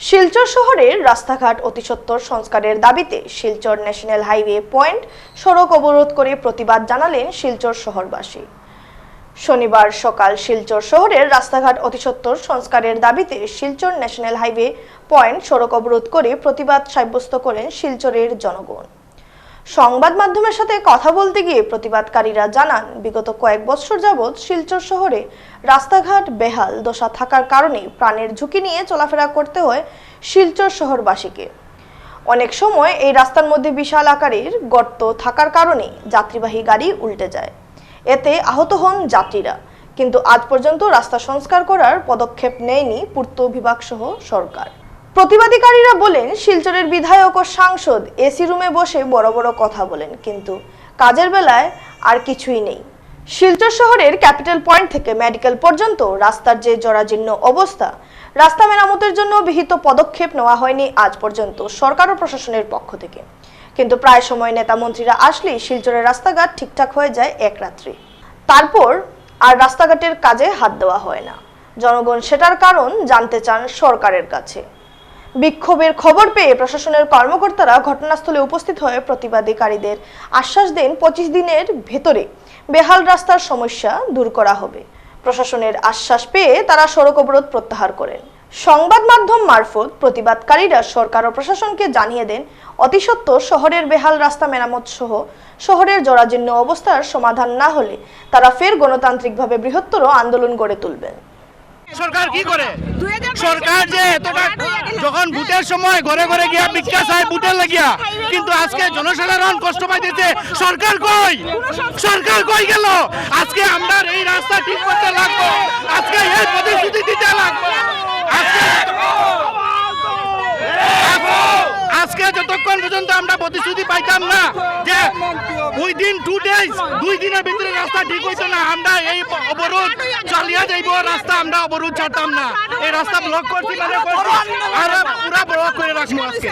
শিলচর শহরের রাস্তাঘাট অতিসত্বর সংস্কারের দাবিতে শিলচর ন্যাশনাল হাইওয়ে পয়েন্ট সড়ক অবরোধ করে প্রতিবাদ জানালেন শিলচর শহরবাসী। শনিবার সকাল শিলচর শহরের রাস্তাঘাট অতিসত্বর সংস্কারের দাবিতে শিলচর ন্যাশনাল হাইওয়ে পয়েন্ট সড়ক অবরোধ করে প্রতিবাদ সাব্যস্ত করেন শিলচরের জনগণ। সংবাদ মাধ্যমের সাথে কথা বলতে গিয়ে প্রতিবাদকারীরা জানান, বিগত কয়েক বছর যাবৎ শিলচর শহরে রাস্তাঘাট বেহাল, দশা থাকার কারণে প্রাণের ঝুঁকি নিয়ে চলাফেরা করতে হয় শিলচর শহরবাসীকে। অনেক সময় এই রাস্তার মধ্যে বিশাল আকারের গর্ত থাকার কারণে যাত্রীবাহী গাড়ি উল্টে যায়। এতে আহত হন যাত্রীরা, কিন্তু আজ পর্যন্ত রাস্তা সংস্কার করার পদক্ষেপ নেয়নি পূর্ত বিভাগ সহ সরকার। প্রতিবাদীকারীরা বলেন, শিলচরের বিধায়ক ও সাংসদ এসি রুমে বসে বড় বড় কথা বলেন, কিন্তু কাজের বেলায় আর কিছুই নেই। শিলচর শহরের ক্যাপিটাল পয়েন্ট থেকে মেডিকেল পর্যন্ত রাস্তার যে জরাজীর্ণ অবস্থা, রাস্তা মেরামতের জন্য বিহিত পদক্ষেপ নেওয়া হয়নি আজ পর্যন্ত সরকার ও প্রশাসনের পক্ষ থেকে। কিন্তু প্রায় সময় নেতা মন্ত্রীরা আসলেই শিলচরের রাস্তাঘাট ঠিকঠাক হয়ে যায় এক রাত্রি। তারপর আর রাস্তাঘাটের কাজে হাত দেওয়া হয় না। জনগণ সেটার কারণ জানতে চান সরকারের কাছে। বিক্ষোভের খবর পেয়ে প্রশাসনের কর্মকর্তারা ঘটনাস্থলে উপস্থিত হয়ে প্রতিবাদীকারীদের আশ্বাস দেন পঁচিশ দিনের ভেতরে বেহাল রাস্তার সমস্যা দূর করা হবে। প্রশাসনের আশ্বাস পেয়ে তারা সড়ক অবরোধ প্রত্যাহার করেন। সংবাদ মাধ্যম মারফত প্রতিবাদকারীরা সরকার ও প্রশাসনকে জানিয়ে দেন অতিসত্ত্বর শহরের বেহাল রাস্তা মেরামত সহ শহরের জরাজীর্ণ অবস্থার সমাধান না হলে তারা ফের গণতান্ত্রিকভাবে বৃহত্তর আন্দোলন গড়ে তুলবেন। সরকার কি করে? সরকার যে এতটা যখন ভোটের সময় ঘরে ঘরে গিয়া ভিক্ষা চায় ভোটের লাগিয়া কিন্তু আজকে জনসাধারণ কষ্ট পাইতেছে। সরকার কই? সরকার কই গেল? আজকে আমরা এই রাস্তা ঠিক করতে লাগবো আজকে এই প্রতিশ্রুতি দিতে লাগবো আজকে আজকে যতক্ষণ পর্যন্ত আমরা প্রতিশ্রুতি পাইতাম না যে উইদিন টু ডেজ, দুই দিনের ভিতরে রাস্তা ঠিক হইতো না। আমরা এই অবরোধ চালিয়ে যাইব, রাস্তা আমরা অবরোধ ছাড়তাম না। এই রাস্তা ব্লক করছি মানে পুরা ব্লক করে রাখব আজকে।